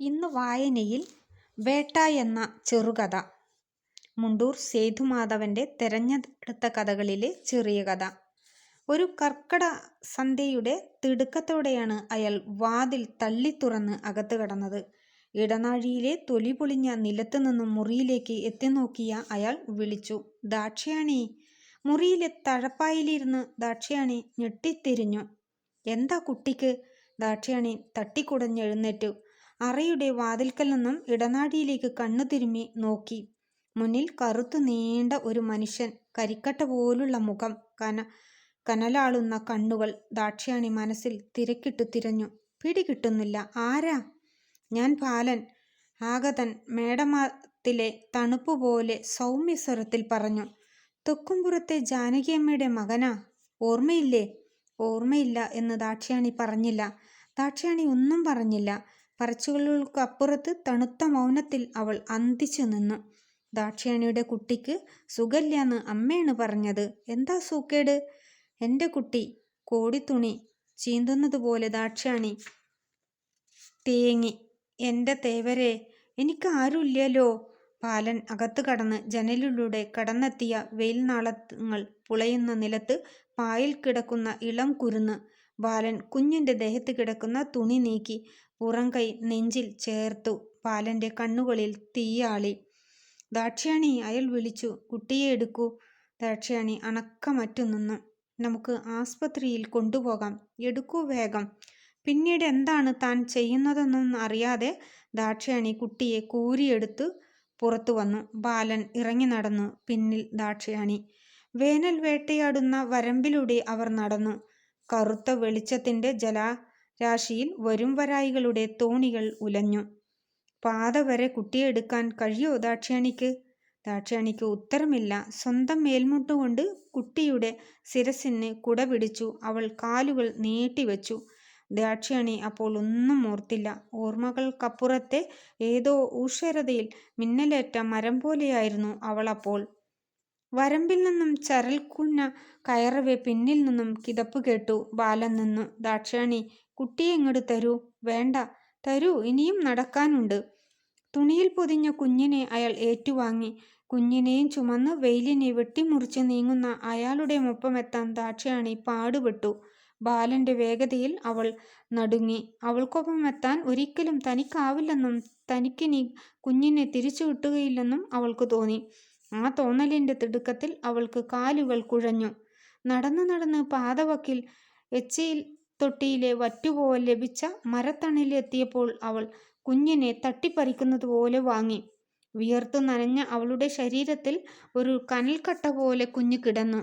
ഇന്ന് വായനയിൽ വേട്ട എന്ന ചെറുകഥ മുണ്ടൂർ സേതുമാധവന്റെ തെരഞ്ഞെടുത്ത കഥകളിലെ ചെറിയ കഥ. ഒരു കർക്കട സന്ധ്യയുടെ തിടുക്കത്തോടെയാണ് അയാൾ വാതിൽ തള്ളി തുറന്ന് അകത്ത് കടന്നത്. ഇടനാഴിയിലെ തൊലി പൊളിഞ്ഞ നിലത്ത് നിന്നും മുറിയിലേക്ക് എത്തി നോക്കിയ അയാൾ വിളിച്ചു "ദാക്ഷായണി! " മുറിയിലെ തഴപ്പായിലിരുന്ന് ദാക്ഷായണി ഞെട്ടിത്തിരിഞ്ഞു. "എന്താ കുട്ടിക്ക്? " ദാക്ഷായണി തട്ടിക്കുടഞ്ഞെഴുന്നേറ്റു. അറയുടെ വാതിൽക്കൽ നിന്നും ഇടനാഴിയിലേക്ക് കണ്ണു തിരുമ്മി നോക്കി. മുന്നിൽ കറുത്തു നീണ്ട ഒരു മനുഷ്യൻ. കരിക്കട്ട പോലുള്ള മുഖം. കന കനലാളുന്ന കണ്ണുകൾ. ദാക്ഷ്യാണി മനസ്സിൽ തിരക്കിട്ടു തിരഞ്ഞു. പിടികിട്ടുന്നില്ല. "ആരാ? " "ഞാൻ ബാലൻ. " ആഗതൻ മേടമാസത്തിലെ തണുപ്പുപോലെ സൗമ്യസ്വരത്തിൽ പറഞ്ഞു. തൊക്കുംപുറത്തെ ജാനകിയമ്മയുടെ മകനാ? ഓർമ്മയില്ലേ? " "ഓർമ്മയില്ല" എന്ന് ദാക്ഷ്യാണി പറഞ്ഞില്ല. ദാക്ഷ്യാണി ഒന്നും പറഞ്ഞില്ല. പറച്ചിലുകൾക്കപ്പുറത്ത് തണുത്ത മൗനത്തിൽ അവൾ അന്തിച്ചു നിന്നു. ദാക്ഷിയാണിയുടെ കുട്ടിക്ക് സുഖല്യാന്ന് അമ്മയാണ് പറഞ്ഞത്. എന്താ സൂക്കേട്? " എന്റെ കുട്ടി. " കോടിത്തുണി ചീന്തുന്നതുപോലെ ദാക്ഷിയാണി തേങ്ങി. എന്റെ തേവരെ എനിക്ക് ആരുമില്ലല്ലോ പാലൻ അകത്തു കടന്ന് ജനലിലൂടെ കടന്നെത്തിയ വെയിൽ നാളങ്ങൾ പുളയുന്ന നിലത്ത് പായിൽ കിടക്കുന്ന ഇളം കുരുന്ന്. ബാലൻ കുഞ്ഞിന്റെ ദേഹത്ത് കിടക്കുന്ന തുണി നീക്കി പുറം കൈ നെഞ്ചിൽ ചേർത്തു. ബാലന്റെ കണ്ണുകളിൽ തീയാളി. ദാക്ഷ്യാണി " അയാൾ വിളിച്ചു. "കുട്ടിയെ എടുക്കൂ. " ദാക്ഷ്യാണി അനക്കമറ്റു നിന്നു. "നമുക്ക് ആസ്പത്രിയിൽ കൊണ്ടുപോകാം. എടുക്കൂ വേഗം. " പിന്നീട് എന്താണ് താൻ ചെയ്യുന്നതെന്നൊന്നും അറിയാതെ ദാക്ഷ്യാണി കുട്ടിയെ കൂരിയെടുത്ത് പുറത്തു വന്നു. ബാലൻ ഇറങ്ങി നടന്നു പിന്നിൽ ദാക്ഷ്യാണി വേനൽ വേട്ടയാടുന്ന വരമ്പിലൂടെ അവർ നടന്നു. കറുത്ത വെളിച്ചത്തിന്റെ ജലരാശിയിൽ വരുംവരായികളുടെ തോണികൾ ഉലഞ്ഞു. "പാത വരെ കുട്ടിയെടുക്കാൻ കഴിയോ ദാക്ഷായണിക്ക്? " ദാക്ഷായണിക്ക് ഉത്തരമില്ല. സ്വന്തം മേൽമുട്ടുകൊണ്ട് കുട്ടിയുടെ ശിരസ്സിന് കുടപിടിച്ചു അവൾ കാലുകൾ നീട്ടിവെച്ചു. ദാക്ഷായണി അപ്പോൾ ഒന്നും ഓർത്തില്ല. ഓർമ്മകൾക്കപ്പുറത്തെ ഏതോ ഊഷരതയിൽ മിന്നലേറ്റ മരം പോലെയായിരുന്നു അവളപ്പോൾ. വരമ്പിൽ നിന്നും ചരൽക്കൂന കയറവെ പിന്നിൽ നിന്നും കിതപ്പ് കേട്ടു. ബാലൻ നിന്നു. ദാക്ഷാണി കുട്ടിയെ ഇങ്ങോട്ട് തരൂ. " "വേണ്ട. " "തരൂ. ഇനിയും നടക്കാനുണ്ട്. " തുണിയിൽ പൊതിഞ്ഞ കുഞ്ഞിനെ അയാൾ ഏറ്റുവാങ്ങി. കുഞ്ഞിനെയും ചുമന്ന് വെയിലിനെ വെട്ടിമുറിച്ച് നീങ്ങുന്ന അയാളുടെ മൊപ്പമെത്താൻ ദാക്ഷാണി പാടുപെട്ടു. ബാലന്റെ വേഗതയിൽ അവൾ നടുങ്ങി. അവൾക്കൊപ്പം എത്താൻ ഒരിക്കലും തനിക്കാവില്ലെന്നും തനിക്കിനി കുഞ്ഞിനെ തിരിച്ചു കിട്ടുകയില്ലെന്നും അവൾക്ക് തോന്നി. ആ തോന്നലിന്റെ തിടുക്കത്തിൽ അവൾക്ക് കാലുകൾ കുഴഞ്ഞു. നടന്ന് നടന്ന് പാതവക്കിൽ എച്ചയിൽ തൊട്ടിയിലെ വറ്റുപോൽ ലഭിച്ച മരത്തണിലെത്തിയപ്പോൾ അവൾ കുഞ്ഞിനെ തട്ടിപ്പറിക്കുന്നത് പോലെ വാങ്ങി. വിയർത്തു നനഞ്ഞ അവളുടെ ശരീരത്തിൽ ഒരു കനൽക്കട്ട പോലെ കുഞ്ഞു കിടന്നു.